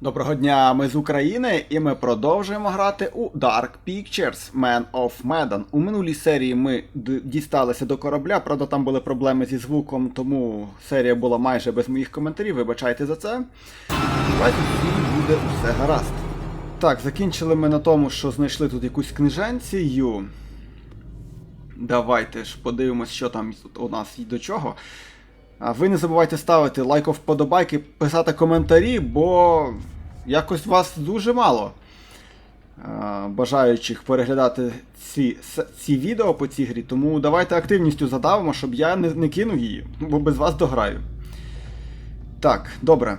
Доброго дня, ми з України, і ми продовжуємо грати у Dark Pictures Man of Medan. У минулій серії ми дісталися до корабля, правда там були проблеми зі звуком, тому серія була майже без моїх коментарів, вибачайте за це. Давайте буде все гаразд. Так, закінчили ми на тому, що знайшли тут якусь книженцію. Давайте ж подивимось, що там у нас і до чого. А ви не забувайте ставити лайк вподобайки, писати коментарі, бо якось вас дуже мало бажаючих переглядати ці, ці відео по цій грі. Тому давайте активністю задавимо, щоб я не, не кинув її, бо без вас дограю. Так, добре.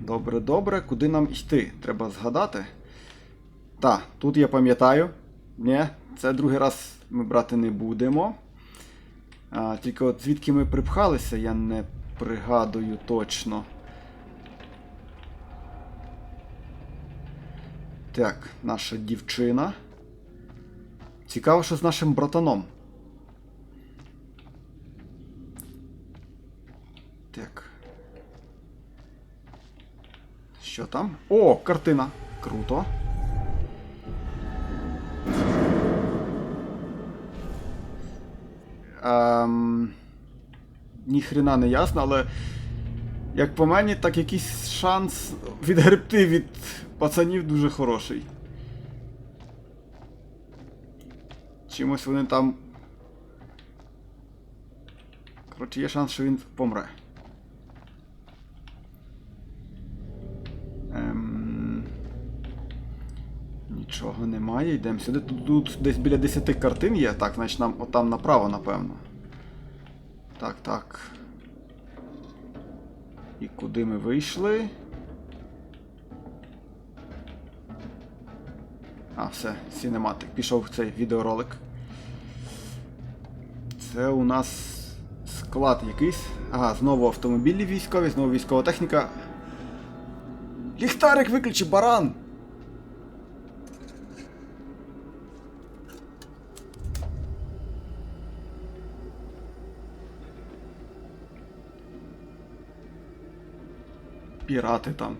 Добре, добре. Куди нам йти? Треба згадати. Так, тут я пам'ятаю. Ні, це другий раз ми брати не будемо. А, тільки от звідки ми припхалися, я не пригадую точно. Так, наша дівчина. Цікаво, що з нашим братаном. Так. Що там? О, картина. Круто. Ем... Ніхрена не ясно, але як по мені, так якийсь шанс відгребти від пацанів дуже хороший. Чимось вони там. Коротше, є шанс, що він помре. Ем... Нічого немає, йдемо сюди. Тут, тут десь біля 10 картин є. Так, значить нам отам направо, напевно. Так, так. І куди ми вийшли? А, все, сінематик. Пішов цей відеоролик. Це у нас склад якийсь. Ага, знову автомобілі військові, знову військова техніка. Ліхтарик виключи, баран! Пірати там.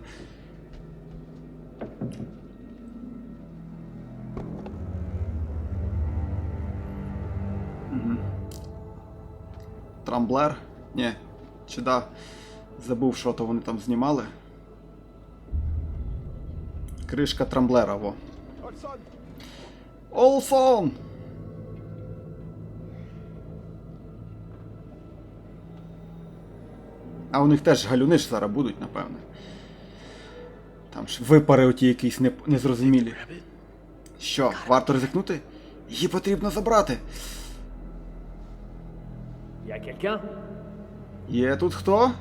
Трамблер? Ні. Чи да? Забув, що то вони там знімали. Кришка трамблера, во. Олсон! А у них теж галюни ж зараз будуть, напевне. Там ж випари оті якісь не, незрозумілі. Що, варто ризикнути? Її потрібно забрати. Є тут хто?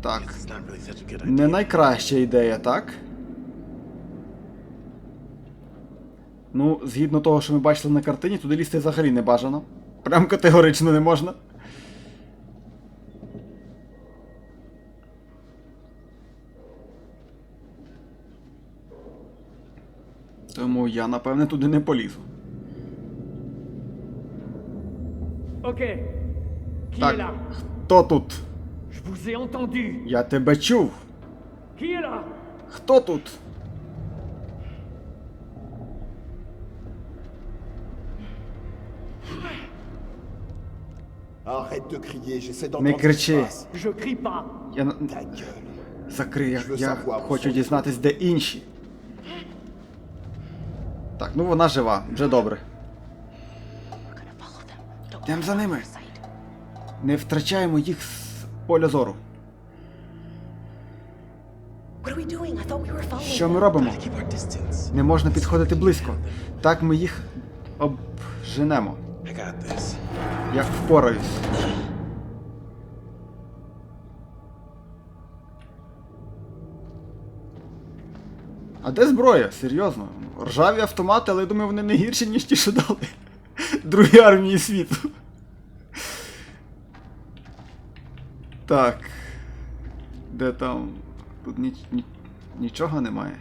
Так. Не найкраща ідея, так? Ну, згідно того, що ми бачили на картині, туди лізти взагалі не бажано. Прям категорично не можна. Тому я, напевне, туди не полізу. Est Так, хто тут? Я тебе чув. Хто тут? Arrête de crier, j'essaie Не d'entendre se кричи. passe. Je crie pas. Я закрий, я, я хочу дізнатись, де інші. Ну вона жива, вже добре. Йдемо за ними. Не втрачаємо їх з поля зору. Що ми робимо? Не можна підходити близько. Так ми їх обженемо. Я впораюсь. А де зброя? Серйозно? Ржаві автомати, але я думаю, вони не гірші, ніж ті, що дали. Другі армії світу. Так. Де там. Тут ні, ні, нічого немає.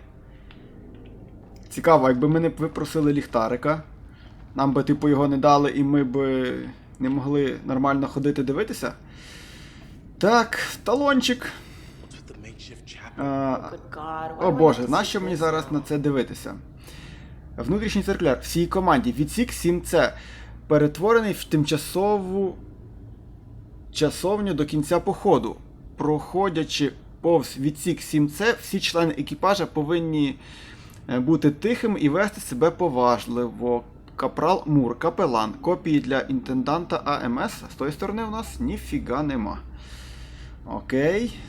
Цікаво, якби ми не випросили ліхтарика, нам би, типу, його не дали, і ми б не могли нормально ходити дивитися. Так, талончик. А, О боже, нащо мені зараз на це дивитися? Внутрішній циркуляр всій команді. Відсік 7C перетворений в тимчасову часовню до кінця походу. Проходячи повз відсік 7C, всі члени екіпажа повинні е, бути тихими і вести себе поважливо. Капрал Мур, капелан, копії для інтенданта АМС. З тої сторони у нас ніфіга нема. Окей.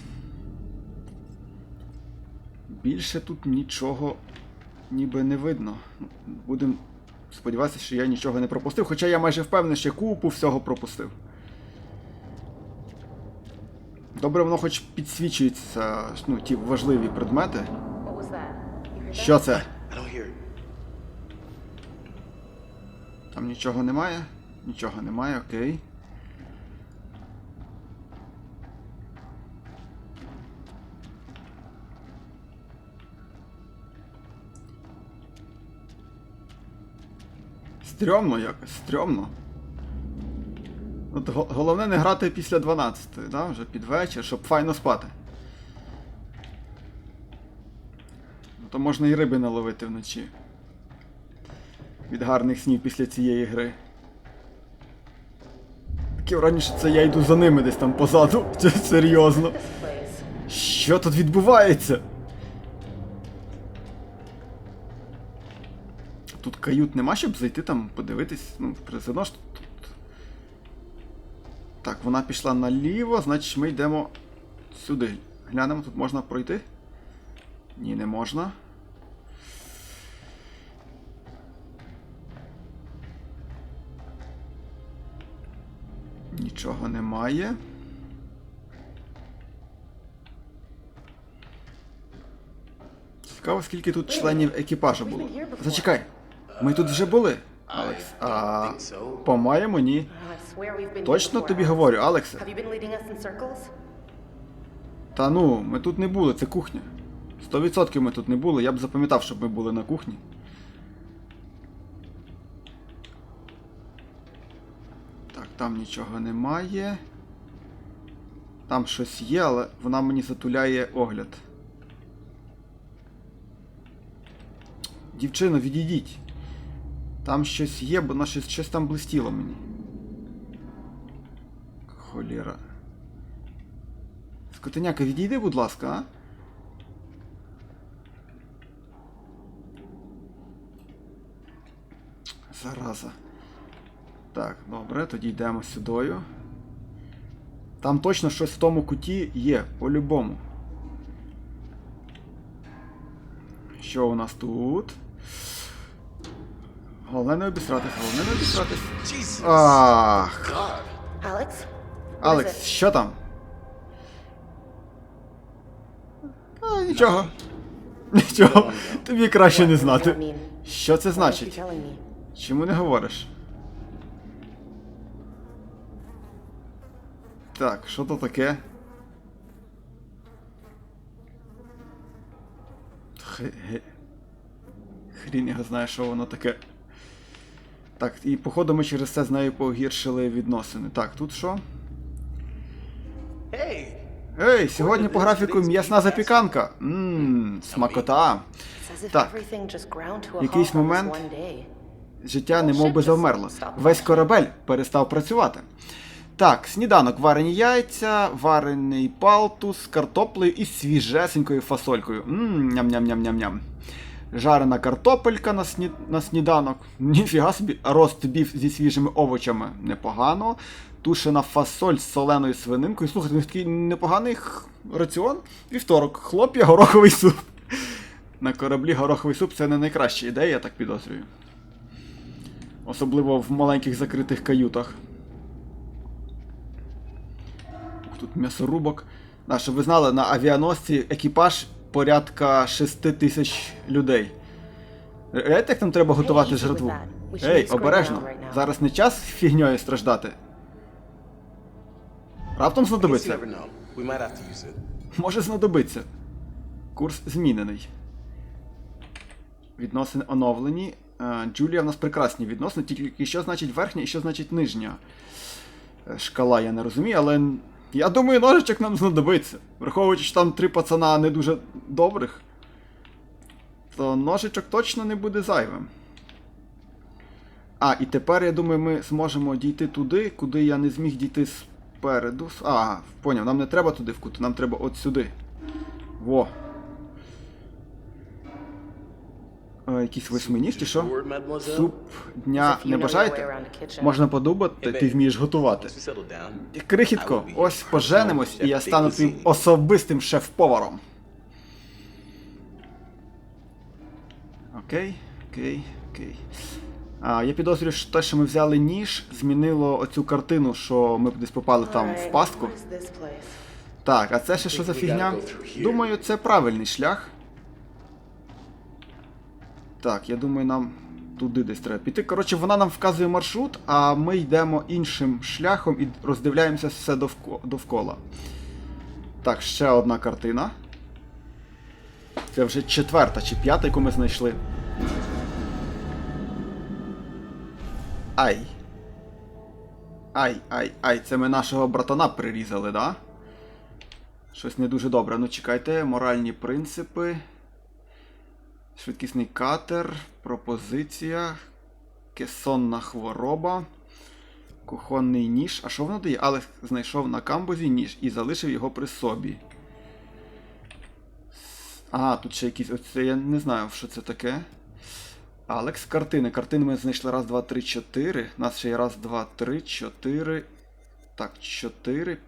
Більше тут нічого ніби не видно. Будемо сподіватися, що я нічого не пропустив, хоча я майже впевнений, що купу всього пропустив. Добре, воно хоч підсвічується, ну, ті важливі предмети. Що це? Там нічого немає? Нічого немає, окей. Стрьомно якось, стрьомно. От головне не грати після 12, да? вже під вечір, щоб файно спати. Ну, То можна і риби наловити вночі від гарних снів після цієї гри. Таке що це я йду за ними десь там позаду. Серйозно. Що тут відбувається? Тут кают нема, щоб зайти там подивитись. Ну, все ж тут. Так, вона пішла наліво, значить ми йдемо сюди. Глянемо, тут можна пройти? Ні, не можна. Нічого немає. Цікаво, скільки тут членів екіпажу було. Зачекай, ми тут вже були, Алекс. А по-моєму, ні. Точно тобі говорю, circles? Та ну, ми тут не були, це кухня. 100% ми тут не були, я б запам'ятав, щоб ми були на кухні. Так, там нічого немає. Там щось є, але вона мені затуляє огляд. Дівчино, відійдіть. Там щось є, бо на щось, щось там блистіло мені. Холєра. Скотиняка, відійди, будь ласка, а? Зараза. Так, добре, тоді йдемо сюдою. Там точно щось в тому куті є, по-любому. Що у нас тут? Головне не обісратись, головне не обісратись. Jesus. Ах, is Алекс, що там? А, нічого. Нічого. Тобі краще не знати. Що це значить? Чому не говориш? Так, що то таке? Х- ге- Хрін його знає, що воно таке. Так, і походу ми через це з нею погіршили відносини. Так, тут що? Ей, сьогодні по графіку м'ясна запіканка. Ммм, смакота. Так. Якийсь момент. Життя немов би завмерло. Весь корабель перестав працювати. Так, сніданок, варені яйця, варений палтус картоплею і свіжесенькою фасолькою. Ммм, ням-ням-ням-ням-ням. Жарена картопелька на, сні... на сніданок. Ніфіга собі, рост біф зі свіжими овочами непогано. Тушена фасоль з соленою свининкою. Слухайте, них такий непоганий раціон. Вівторок, хлоп'я, гороховий суп. На кораблі гороховий суп це не найкраща ідея, я так підозрюю. Особливо в маленьких закритих каютах. Тут м'ясорубок. А, щоб ви знали, на авіаносці екіпаж порядка 6 тисяч людей. Як там треба готувати should Ей, обережно. Зараз не час фігньою страждати. Раптом знадобиться. Може знадобиться. Курс змінений. Відносини оновлені. Е, Джулія в нас прекрасні відносини, тільки що значить верхня і що значить нижня. Е, Шкала я не розумію, але Я думаю, ножичок нам знадобиться. Враховуючи, що там три пацана не дуже добрих, то ножичок точно не буде зайвим. А, і тепер, я думаю, ми зможемо дійти туди, куди я не зміг дійти спереду. А, поняв, нам не треба туди вкути, нам треба от сюди. Во. Якісь восьминіж чи що? Суп дня не бажаєте? Можна подумати, ти вмієш готувати. Крихітко, ось поженимось, і я стану твоїм особистим шеф-поваром. Окей, окей, окей. А, я підозрюю, що те, що ми взяли ніж, змінило оцю картину, що ми десь попали там в пастку. Так, а це ще що за фігня? Думаю, це правильний шлях. Так, я думаю, нам туди десь треба піти. Коротше, вона нам вказує маршрут, а ми йдемо іншим шляхом і роздивляємося все довкола. Так, ще одна картина. Це вже четверта чи п'ята, яку ми знайшли. Ай. Ай, ай, ай, це ми нашого братана прирізали, да? Щось не дуже добре. Ну чекайте, моральні принципи. Швидкісний катер, пропозиція, кесонна хвороба, кухонний ніж. А що воно дає? Алекс знайшов на камбузі ніж і залишив його при собі. А, тут ще якісь. Оце я не знаю, що це таке. Алекс, картини. Картини ми знайшли раз, два, три, чотири. У нас ще є раз, два, три, чотири. Так, чотири,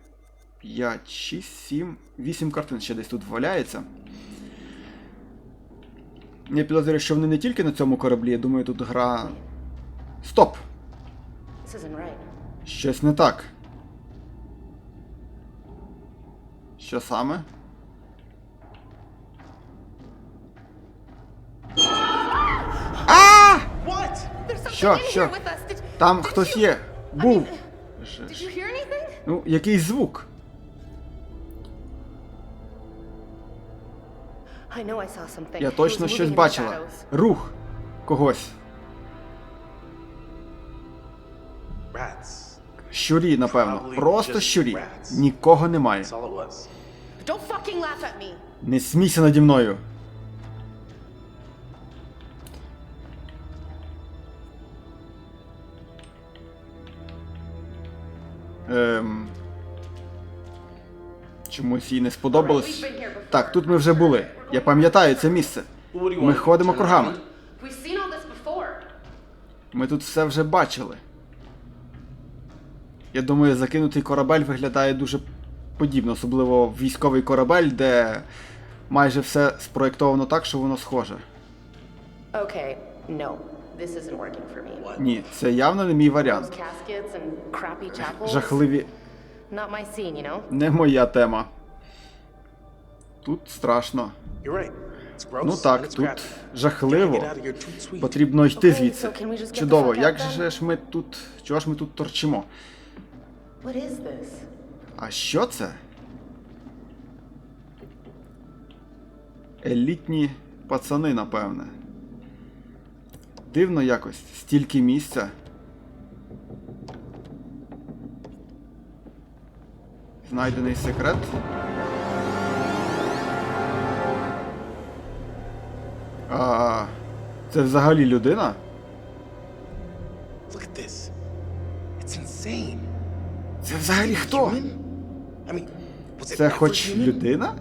5, 6, 7, 8 картин ще десь тут валяється. Я підозрюю, що вони не тільки на цьому кораблі, я думаю, тут гра. Стоп! Щось не так. Що саме? Something Що, що? Там хтось є. Був. Ну, якийсь звук. Я точно was щось бачила. Рух когось. Rats. Щурі, напевно. Просто щурі. rats. Нікого немає. Не смійся наді мною. Чомусь їй не сподобалось. Так, тут ми вже були. Я пам'ятаю це місце. Ми ходимо кругами. Ми тут все вже бачили. Я думаю, закинутий корабель виглядає дуже подібно, особливо військовий корабель, де майже все спроєктовано так, що воно схоже. Okay, no. This isn't working for me. Ні, це явно не мій варіант. Жахливі. Not my scene, you know? Не моя тема. Тут страшно. You're right. It's gross. Ну так, тут жахливо. Потрібно йти звідси. so can we just get the Чудово. Як же ж ми тут. Чого ж ми тут торчимо? What is this? А що це? Елітні пацани, напевне. Дивно якось, стільки місця. Знайдений секрет. А, це взагалі людина? Look at this. It's insane. Це взагалі хто? Це хоч людина?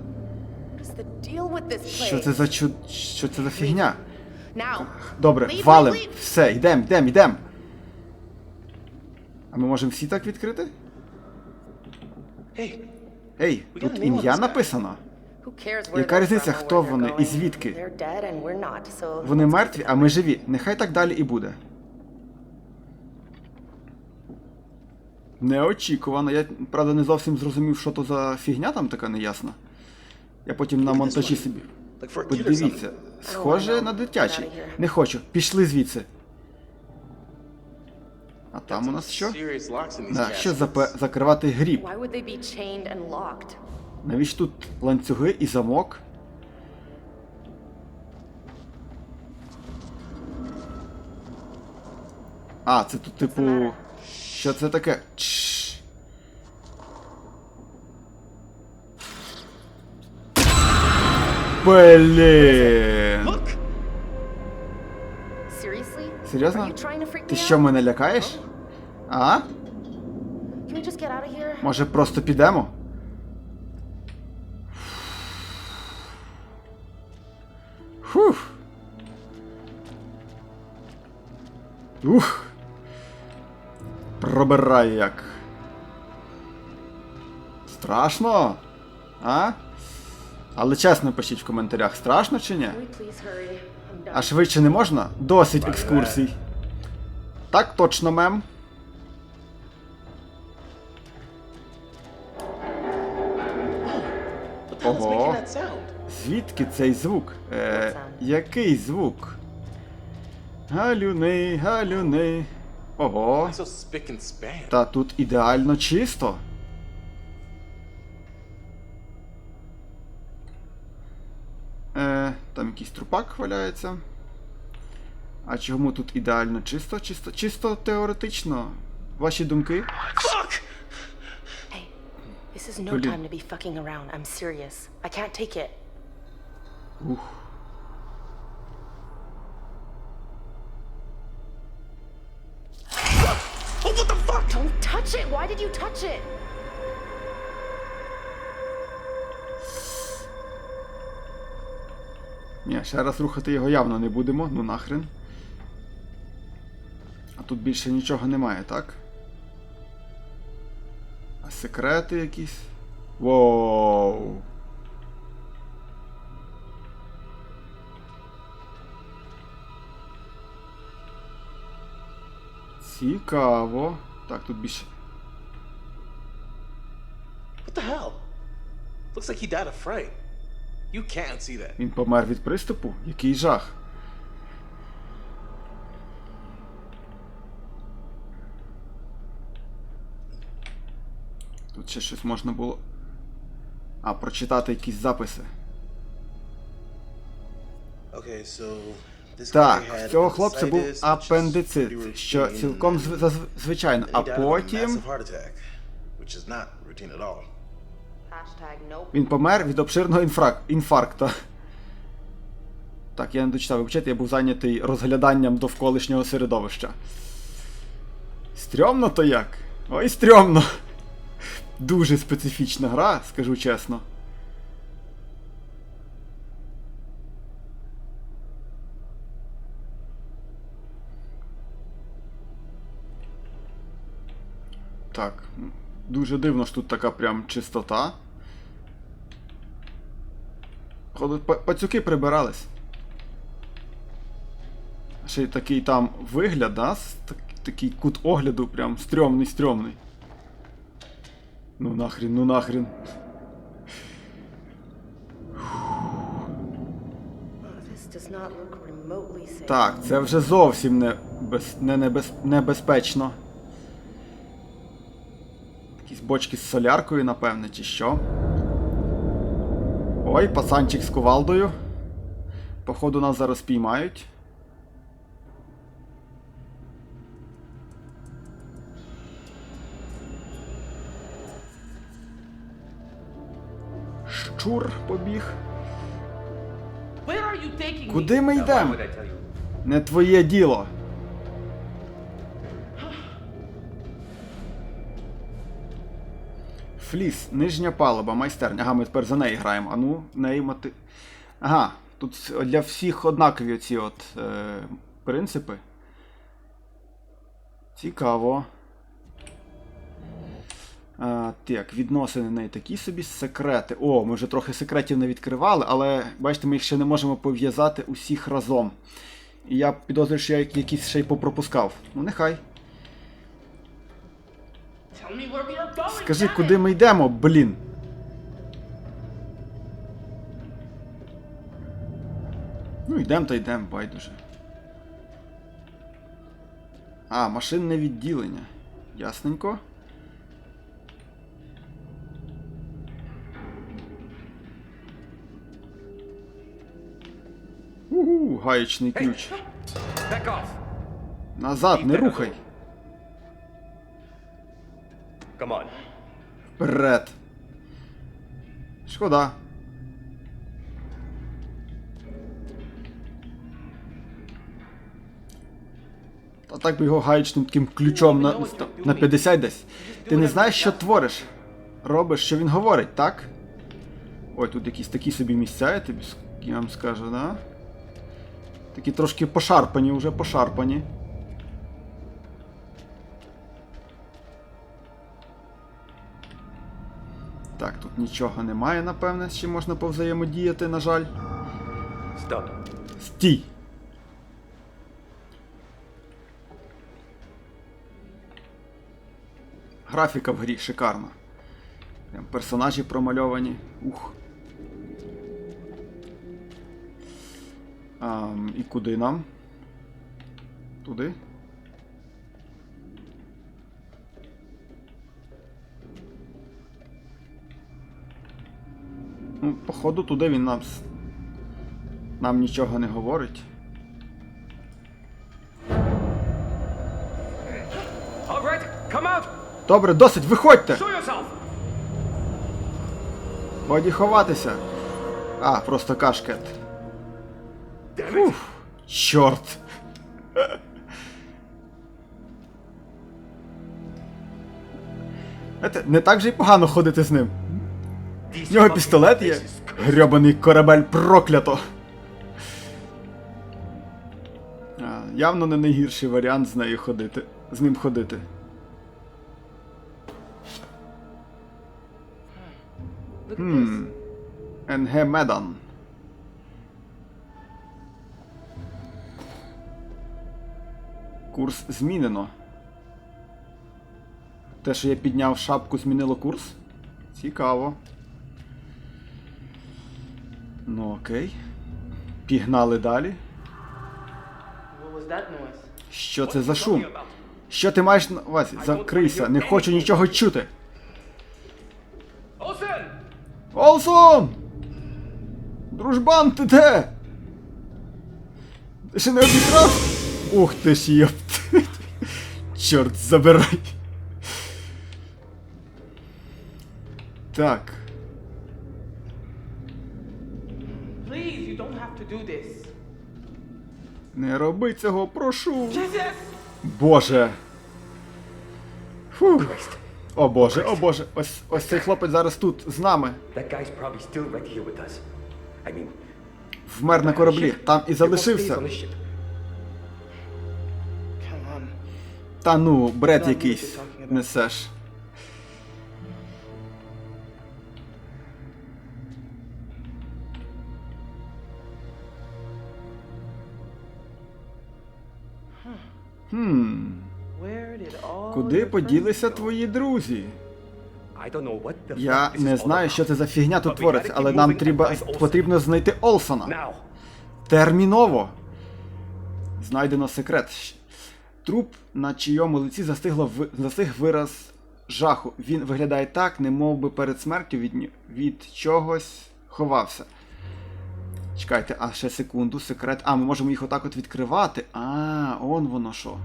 Що це за чуд... Що це за фігня? Добре, валим. Все, йдем, йдем, йдем. А ми можемо всі так відкрити? Hey, Ей, тут ім'я написано. Яка різниця, хто вони і звідки? Вони мертві, а ми живі. Нехай так далі і буде. Неочікувано. Я, правда, не зовсім зрозумів, що то за фігня там така неясна. Я потім на монтажі собі. Подивіться. Схоже на дитячий. Не хочу. Пішли звідси. А там у нас що? Да, Що зап... закривати гріб? Навіщо тут ланцюги і замок? А, це тут типу. Що це таке? Чш. Блін! Серйозно? Ти що мене лякаєш? А? Може просто підемо? Фух. Ух. Пробирає як. Страшно? А? Але чесно пишіть в коментарях, страшно чи ні? А швидше не можна? Досить екскурсій. Так точно, мем. Ого. Звідки цей звук? Е, який звук? Галюни, галюни. Ого. Та тут ідеально чисто. Якийсь трупак валяється. А чому тут ідеально чисто? Чисто, чисто теоретично. Ваші думки? Fuck! Hey, this is no time to be fucking around. I'm serious. I can't take it. Ух. Oh, what the fuck? Don't touch it! Why did you touch it? Ні, ще раз рухати його явно не будемо, ну нахрен. А тут більше нічого немає, так? А секрети якісь? Воу. Цікаво. Так, тут більше. What the hell? Looks like he died of fright. You can't see that. Він помер від приступу? Який жах. Тут ще щось можна було. А, прочитати якісь записи. Okay, so Так, в цього хлопця був апендицит, що цілком звичайно. А потім він помер від обширного інфрак... інфаркта. Так, я не дочитав, вибачайте, я був зайнятий розгляданням довколишнього середовища. Стрьомно то як? Ой, стрьомно. Дуже специфічна гра, скажу чесно. Так, дуже дивно що тут така прям чистота. Па- пацюки прибирались. Ще й такий там вигляд, да? так- Такий кут огляду, прям стрьомний, стрьомний. Ну нахрін, ну нахрін. Так, це вже зовсім не, без, не небез, небезпечно. Якісь бочки з соляркою, напевне, чи що. Ой, пацанчик з кувалдою. Походу нас зараз піймають. Щур побіг. Куди ми йдемо? Не твоє діло. Фліс, нижня палуба, майстерня. Ага, ми тепер за неї граємо. А ну, неї мати. Ага, тут для всіх однакові оці от е, принципи. Цікаво. А, так, відносини не такі собі секрети. О, ми вже трохи секретів не відкривали, але бачите, ми їх ще не можемо пов'язати усіх разом. І я підозрюю, що я якісь ще й попропускав. Ну нехай. Скажи, куди ми йдемо, блін. Ну, йдемо та йдемо, байдуже. А, машинне відділення. Ясненько. Угу, гаєчний Hey, ключ. Назад, не рухай. Камон. Вперед. Шкода. А так би його гаєчним таким ключом на на 50 десь. Ти не знаєш, що твориш. Робиш, що він говорить, так? Ой, тут якісь такі собі місця, я тобі я вам скажу, да? Такі трошки пошарпані, вже пошарпані. Так, тут нічого немає, напевне, з чим можна повзаємодіяти, на жаль. Stop. Стій! Графіка в грі шикарна. Прям персонажі промальовані. Ух. Ам, і куди нам? Туди? Походу, туди він нам. Нам нічого не говорить. Добре, досить, виходьте! Годі ховатися. А, просто кашкет. Уф, чорт. Не так же й погано ходити з ним. В нього пістолет є. Грьобаний корабель проклято. А, явно не найгірший варіант з нею ходити. З ним ходити. This. НГ Медан. Курс змінено. Те, що я підняв шапку, змінило курс? Цікаво. Ну окей. Пігнали далі. Що це за шум? Що ти маєш на увазі? Закрийся, не хочу нічого чути. Олсон! Дружбан, ти де? Ти ще не обікрав? Ух ти ж єпт. Чорт забирай. Так. Do this. Не роби цього, прошу. Jesus! Боже. Фу. О боже, о боже. Ось ось цей хлопець зараз тут з нами. That guy's probably still right here with us. I mean, Вмер на кораблі, там і залишився. on the ship. Та ну, бред якийсь talking about? несеш. Хм, куди поділися твої друзі? Я не знаю, що це за фігня тут твориться, але нам треба, потрібно знайти Олсона. Терміново. Знайдено секрет. Труп, на чийому лиці застигло в... застиг вираз жаху. Він виглядає так, не би перед смертю від... від чогось ховався. Чекайте, а ще секунду, секрет. А, ми можемо їх отак от відкривати. А, он воно що.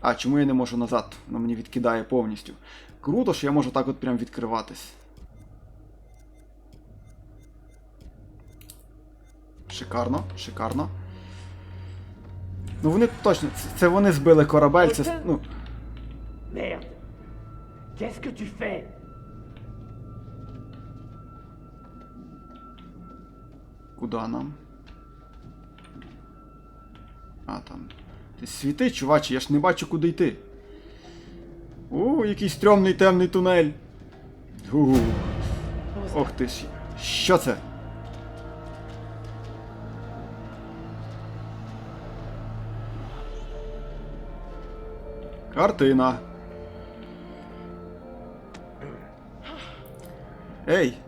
А, чому я не можу назад? Воно мені відкидає повністю. Круто, що я можу так от прям відкриватись. Шикарно, шикарно. Ну вони точно, це, це вони збили корабель, це. Ну, Merde. Qu'est-ce que tu fais? Куди нам? А, там. Ти світи, чуваче, я ж не бачу, куди йти. У, який стрьомний темний тунель. У, ох ти ж. Що це? Картина. Ей!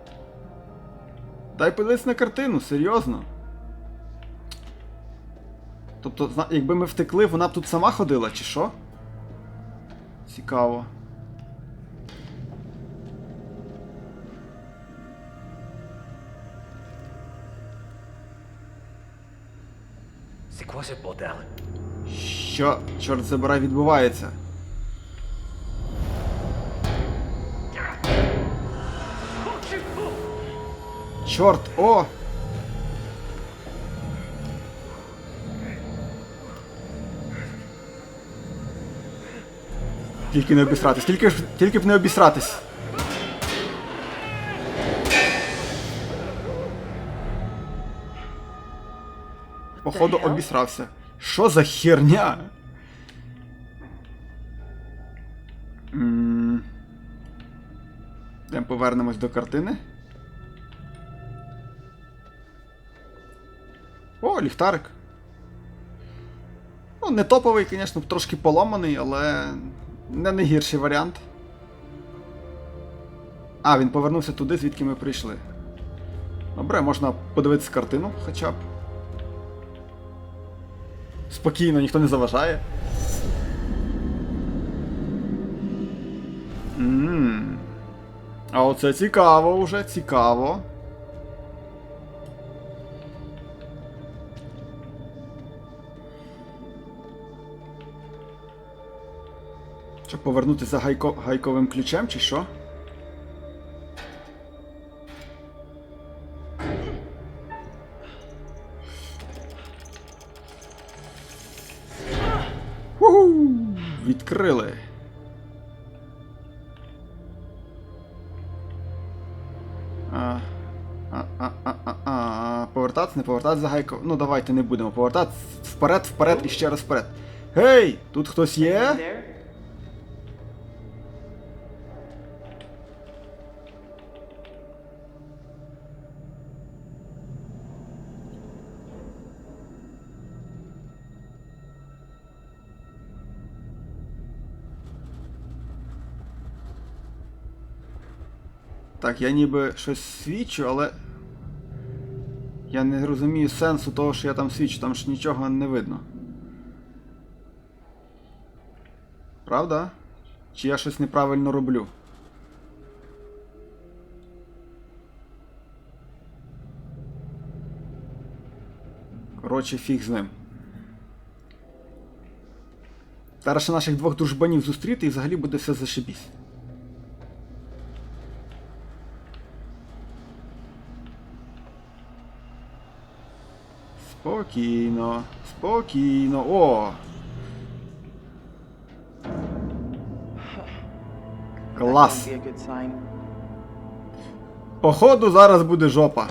Дай подивись на картину, серйозно. Тобто, якби ми втекли, вона б тут сама ходила, чи що? Цікаво. Що, чорт забирай, відбувається? Чорт, о! Тільки не обісратись, тільки, ж- тільки б не обісратись. Походу обісрався. Що за херня? М. Йдемо повернемось до картини. О, ліхтарик. Ну, не топовий, звісно, трошки поламаний, але не найгірший варіант. А, він повернувся туди, звідки ми прийшли. Добре, можна подивитися картину хоча б. Спокійно, ніхто не заважає. Ммм. А оце цікаво вже, цікаво. Щоб повернутися гайко... гайковим ключем, чи що? Відкрили. А, повертатися, не повертатися за гайко. Ну давайте не будемо повертатися. Вперед, вперед і ще раз вперед. Гей! Тут хтось є? Так, я ніби щось свідчу, але. Я не розумію сенсу того, що я там свідчу, там ж нічого не видно. Правда? Чи я щось неправильно роблю? Коротше, фіг з ним. Зараз наших двох дружбанів зустріти і взагалі буде все зашибісь. Спокійно, спокійно. О! Клас! Походу зараз буде жопа.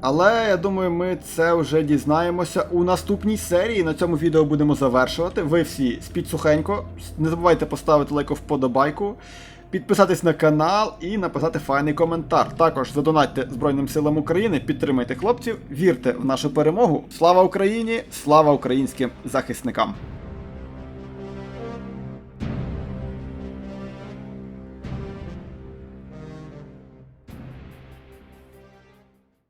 Але я думаю, ми це вже дізнаємося у наступній серії. На цьому відео будемо завершувати. Ви всі спіть сухенько. Не забувайте поставити лайк вподобайку, підписатись на канал і написати файний коментар. Також задонатьте Збройним силам України, підтримайте хлопців, вірте в нашу перемогу. Слава Україні! Слава українським захисникам!